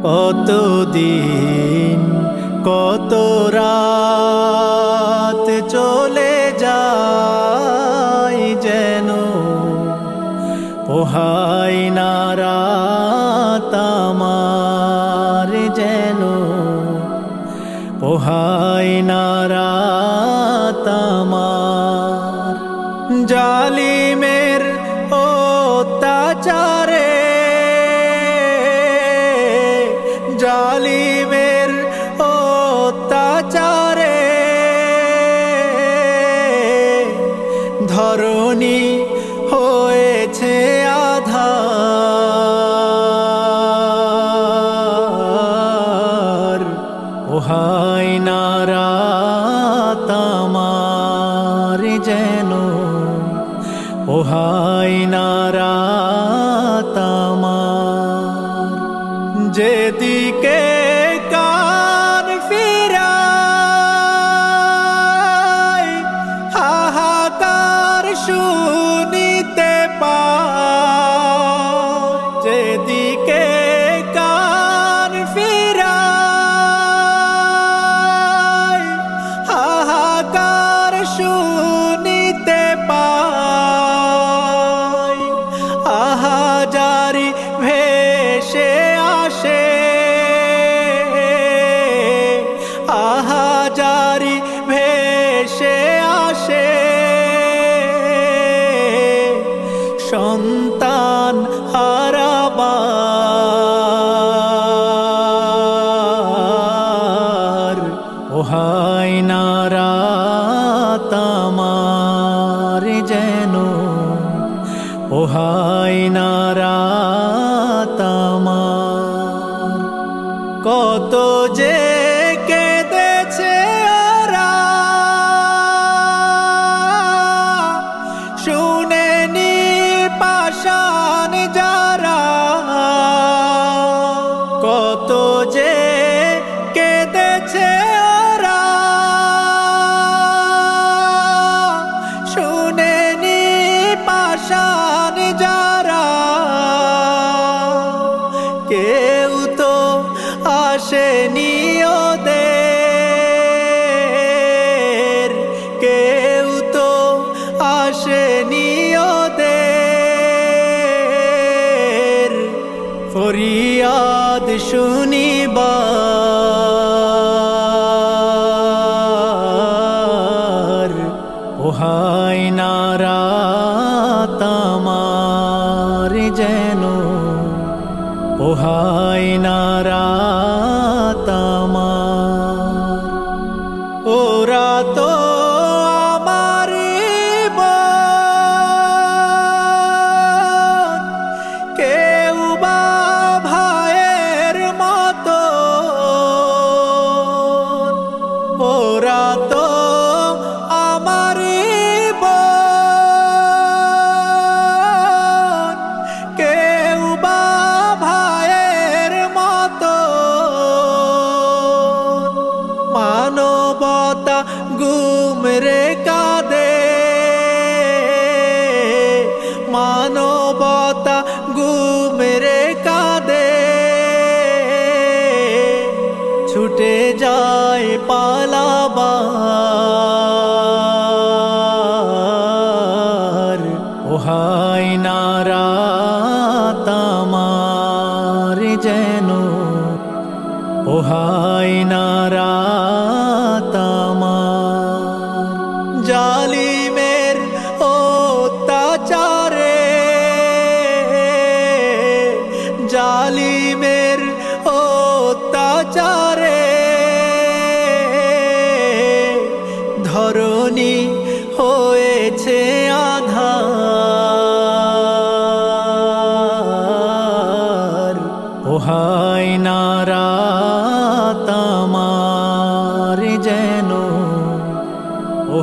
কতদিন কত রাত চলে যায় যেন? পোহাই না রাত যেন। পোহাই না রাত আমার জালিমের অত্যাচারে ধরণী হয়েছে আধার। ওহাই নারাত আমার যেন। ওহাই নারাত আমার। যেদিকে যেদিকে সন্তান হারাবার। ওহাই নারাত আমার যেন। ওহাই আমার। কত যে কেঁদেছে ওরা। শুনেনি কেঁদেছে ওরা। শুনেনি পাশান যারা। কেউ তো আসেনি ওদের। কেউ তো আসেনি ওদের। ফরিয়াদ শুনিবার ওহাই নারাত গুম রে কাঁদে মানবতা গুম রে কাঁদে ছুটে যায় পালাবার ওহাই নারাত আমার যেন ওহাই নারাত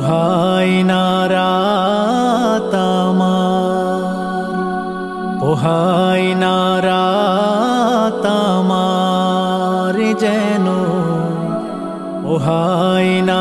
ওহাই নারাত পোহাই নারাতামার যেন পোহাই না